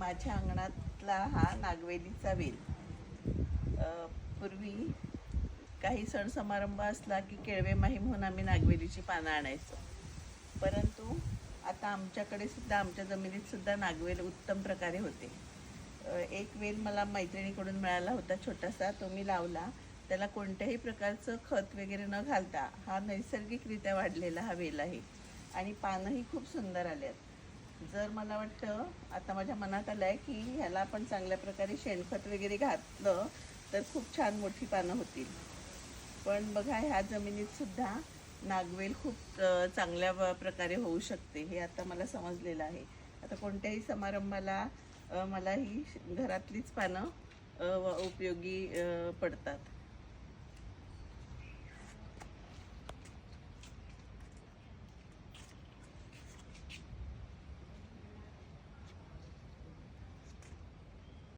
माझ्या अंगणातला हा नागवेलीचा वेल. पूर्वी काही सण समारंभ असला की केळवे माही म्हणून आम्ही नागवेलीची पानं आणायचो. परंतु आता आमच्याकडे सुद्धा आमच्या जमिनीत सुद्धा नागवेल उत्तम प्रकारे होते. एक वेल मला मैत्रिणीकडून मिळाला होता छोटासा तो मी लावला. त्याला कोणत्याही प्रकारचं खत वगैरे न घालता हा नैसर्गिकरित्या वाढलेला हा वेल आहे. आणि पानंही खूप सुंदर आले आहेत जर मला वाटतं आता माझ्या मनात आलं आहे की ह्याला आपण चांगल्या प्रकारे शेणखत वगैरे घातलं तर खूप छान मोठी पानं होतील. पण बघा ह्या जमिनीत सुद्धा नागवेल खूप चांगल्या प्रकारे होऊ शकते हे आता मला समजलेलं आहे. आता कोणत्याही समारंभाला मला ही घरातलीच पानं व- उपयोगी पडतात.